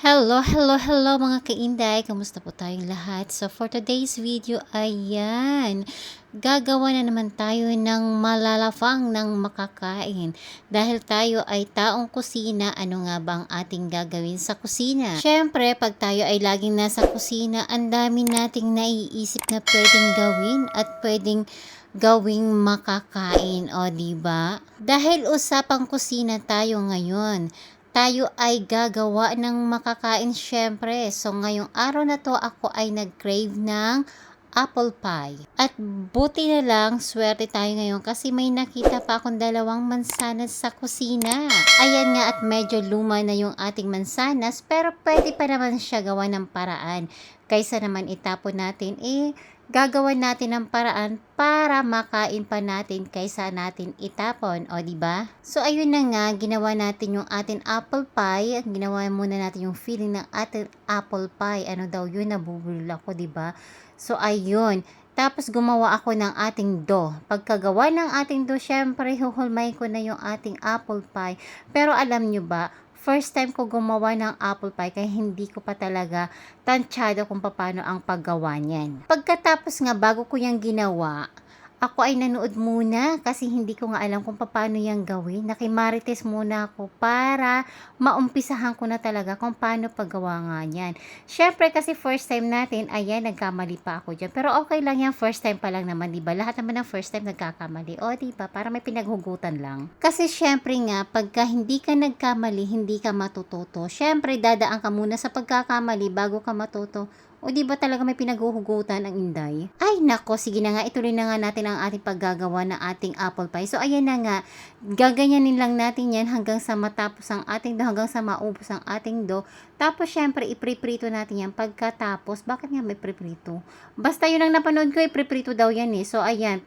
Hello, hello, hello mga kainday! Kamusta po tayong lahat? So for today's video, ayan, gagawa na naman tayo ng malalafang ng makakain. Dahil tayo ay taong kusina, ano nga ba ang ating gagawin sa kusina? Siyempre, pag tayo ay laging nasa kusina, ang dami nating naiisip na pwedeng gawin at pwedeng gawing makakain, o ba? Dahil usapang kusina tayo ngayon, tayo ay gagawa ng makakain syempre. So ngayong araw na to ako ay nag-crave ng apple pie. At buti na lang, swerte tayo ngayon kasi may nakita pa akong dalawang mansanas sa kusina. Ayan nga at medyo luma na yung ating mansanas pero pwede pa naman siya gawa ng paraan. Kaysa naman itapon natin, eh gagawan natin ng paraan para makain pa natin kaysa natin itapon, o di ba? So ayun na nga, ginawa natin yung ating apple pie, ginawa muna natin yung feeling ng ating apple pie. Ano daw yun, nabubulol ako, di ba? So ayun, tapos gumawa ako ng ating dough. Pagkagawa ng ating dough, syempre huhulmay ko na yung ating apple pie. Pero alam nyo ba, first time ko gumawa ng apple pie kaya hindi ko pa talaga tansyado kung paano ang paggawa niyan. Pagkatapos nga bago ko yung ginawa, ako ay nanood muna kasi hindi ko nga alam kung paano yan gawin. Nakimarites muna ako para maumpisahan ko na talaga kung paano paggawa nga yan. Syempre kasi first time natin, ayan, nagkamali pa ako dyan. Pero okay lang yan, first time pa lang naman, di? Lahat naman ng first time nagkakamali. O, di? Para may pinaghugutan lang. Kasi syempre nga, pagka hindi ka nagkamali, hindi ka matututo. Syempre, dadaan ka muna sa pagkakamali bago ka matuto o di ba talaga may pinaghuhugutan ang Inday? Ay nako, sige na nga, ituloy na nga natin ang ating paggagawa ng ating apple pie. So ayan na nga, gaganyanin lang natin yan hanggang sa matapos ang ating do, hanggang sa maubos ang ating do. Tapos syempre, ipriprito natin yan pagkatapos. Bakit nga may priprito? Basta yun ang napanood ko, ipriprito daw yan eh. So ayan,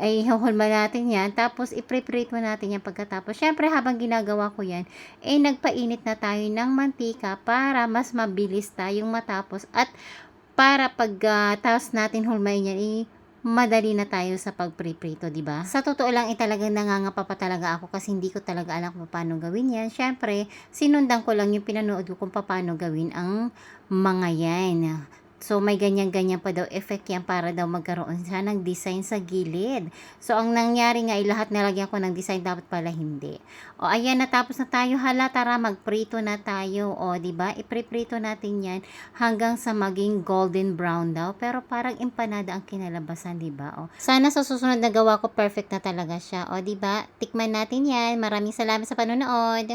ay huhulma natin yan. Tapos ipriprito natin yan pagkatapos. Syempre, habang ginagawa ko yan, eh nagpainit na tayo ng mantika para mas mabilis tayong matapos at para pag uh, tapos natin hulmain yan, eh, madali na tayo sa pagpriprito, di ba? Sa totoo lang, eh, talagang nangangapa pa talaga ako kasi hindi ko talaga alam kung paano gawin yan. Syempre, sinundan ko lang yung pinanood ko kung paano gawin ang mga yan. So, may ganyan-ganyan pa daw effect yan para daw magkaroon siya ng design sa gilid. So, ang nangyari nga ay lahat nalagyan ko ng design, dapat pala hindi. O, ayan, natapos na tayo. Hala, tara, magprito na tayo. O, di ba? Ipriprito natin yan hanggang sa maging golden brown daw. Pero parang empanada ang kinalabasan, di ba? O, sana sa susunod na gawa ko, perfect na talaga siya. O, di ba? Tikman natin yan. Maraming salamat sa panonood.